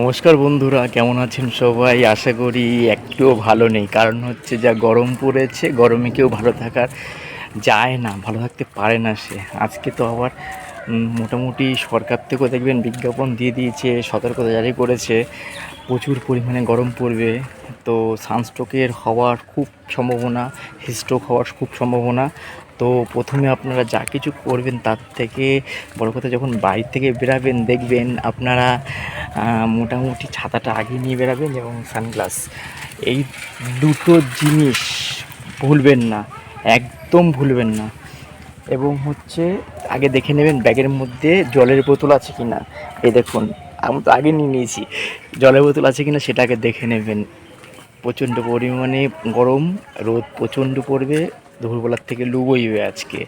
নমস্কার বন্ধুরা, কেমন আছেন সবাই? আশা করি একটুও ভালো নেই। কারণ হচ্ছে যা গরম পড়েছে, গরমে কেউ ভালো থাকার যায় না, ভালো থাকতে পারে না সে। আজকে তো আবার মোটামুটি সরকার থেকেও দেখবেন বিজ্ঞাপন দিয়ে দিয়েছে, সতর্কতা জারি করেছে। প্রচুর পরিমাণে গরম পড়বে। তো সানস্ট্রোকের হওয়ার খুব সম্ভাবনা, হিস্ট্রোক হওয়ার খুব সম্ভাবনা। তো প্রথমে আপনারা যা কিছু করবেন তার থেকে, বড় কথা যখন বাড়ি থেকে বেরাবেন, দেখবেন আপনারা মোটামুটি ছাতাটা আগে নিয়ে বেরাবেন এবং সানগ্লাস। এই দুটো জিনিস ভুলবেন না, একদম ভুলবেন না। এবং হচ্ছে, আগে দেখে নেবেন ব্যাগের মধ্যে জলের বোতল আছে কি না এই দেখুন, আমি তো আগে নিয়ে নিয়েছি। জলের বোতল আছে কি না সেটা আগে দেখে নেবেন। প্রচণ্ড পরিমাণে গরম, রোদ প্রচণ্ড পড়বে, দুপুরবেলার থেকে লু বইবে আজকে।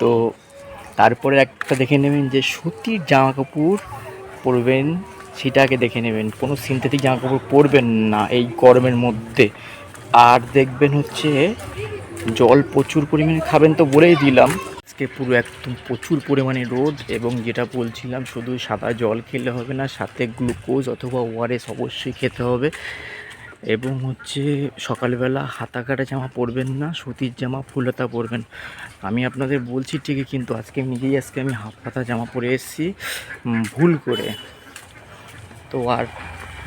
তো তারপরে একটা দেখে নেবেন যে সুতির জামা কাপড় পরবেন সেটাকে দেখে নেবেন। কোনো সিনথেটিক জামা কাপড় পরবেন না এই গরমের মধ্যে। আর দেখবেন হচ্ছে, জল প্রচুর পরিমাণে খাবেন তো বলেই দিলাম। আজকে পুরো একদম প্রচুর পরিমাণে রোদ এবং যেটা বলছিলাম, শুধু সাদা জল খেলে হবে না, সাথে গ্লুকোজ অথবা ওআরএস অবশ্যই খেতে হবে। এবং হচ্ছে, সকালবেলা হাতা কাটা জামা পরবেন না, সুতির জামা ফুলতা পরবেন। আমি আপনাদের বলছি ঠিকই, কিন্তু আজকে নিজেই আজকে আমি হাফ হাতা জামা পরে এসেছি। ভুল করে। তো আর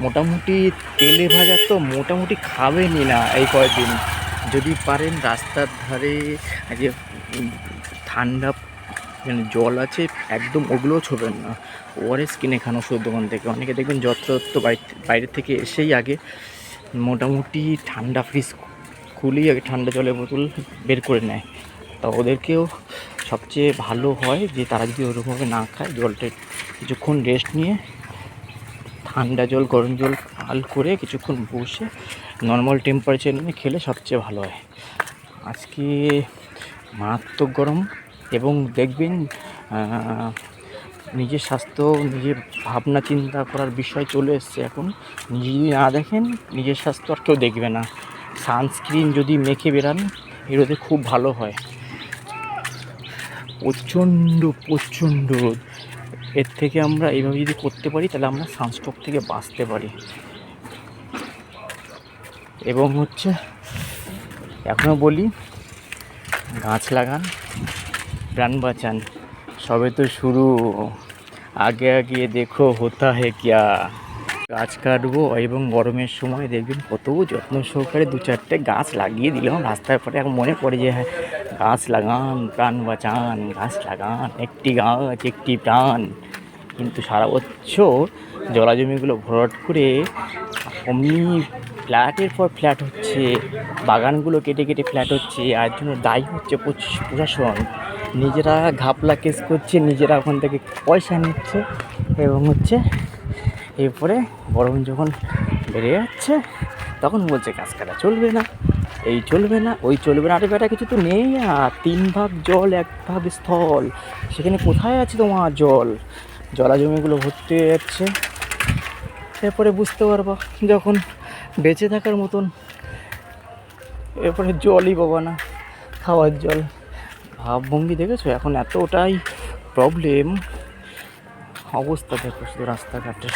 মোটামুটি তেলে ভাজা তো মোটামুটি খাবেনই না এই কয়েকদিন যদি পারেন রাস্তার ধারে যে ঠান্ডা মানে জল আছে, একদম ওগুলোও ছোবেন না। ওআরএস কিনে খান ওষুধ দোকান থেকে। অনেকে দেখবেন যত্রতত্র বাইরে বাইরে থেকে এসেই আগে মোটামুটি ঠান্ডা ফ্রিজ খুলেই আগে ঠান্ডা জলের বোতল বের করে নেয়। তা ওদেরকেও সবচেয়ে ভালো হয় যে তারা যদি ওরকমভাবে না খায়, জলটা কিছুক্ষণ রেস্ট নিয়ে ঠান্ডা জল, গরম জল হাল করে কিছুক্ষণ বসে নর্মাল টেম্পারেচার নিয়ে খেলে সবচেয়ে ভালো হয়। আজকে মারাত্মক গরম এবং দেখবেন নিজের স্বাস্থ্য, নিজের ভাবনা চিন্তা করার বিষয় চলে এসছে এখন। নিজে যদি না দেখেন, নিজের স্বাস্থ্য আর কেউ দেখবে না। সানস্ক্রিন যদি মেখে বেরান এরোতে খুব ভালো হয়। প্রচণ্ড প্রচণ্ড রোদ। এর থেকে আমরা এইভাবে যদি করতে পারি, তাহলে আমরা সানস্ট্রোক থেকে বাঁচতে পারি। এবং হচ্ছে এখনও বলি, গাছ লাগান, প্রাণ বাঁচান। সবে তো শুরু। আগে আগে দেখো হতা হে কিয়া। গাছ কাটবো এবং গরমের সময় দেখবেন কত যত্ন সহকারে দু চারটে গাছ লাগিয়ে দিলাম। রাস্তার পরে এখন মনে পড়ে যে হ্যাঁ গাছ লাগান, প্রাণ বাঁচান, গাছ লাগান, একটি গাছ, একটি প্রাণ। কিন্তু সারা বছর জলাজমিগুলো ভরাট করে অমনি ফ্ল্যাটের পর ফ্ল্যাট হচ্ছে, বাগানগুলো কেটে কেটে ফ্ল্যাট হচ্ছে, আর জন্য দায়ী হচ্ছে প্রশাসন। নিজেরা ঘাপলা কেস করছে, নিজেরা ওখান থেকে পয়সা নিচ্ছে এবং হচ্ছে এরপরে গরম যখন বেড়ে যাচ্ছে, তখন বলছে গাছ কাটা চলবে না, এই চলবে না, ওই চলবে না। আরে বেটা, কিছু তো নেই আর, তিন ভাগ জল, এক ভাগ স্থল। সেখানে কোথায় আছে তোমার জল? জলাজমিগুলো ভর্তি হয়ে যাচ্ছে। এরপরে বুঝতে পারব, যখন বেঁচে থাকার মতন এরপরে জলই পাবো না, খাওয়ার জল। ভাবভঙ্গি দেখেছ? এখন এতটাই প্রবলেম অবস্থা দেখো শুধু রাস্তাঘাটের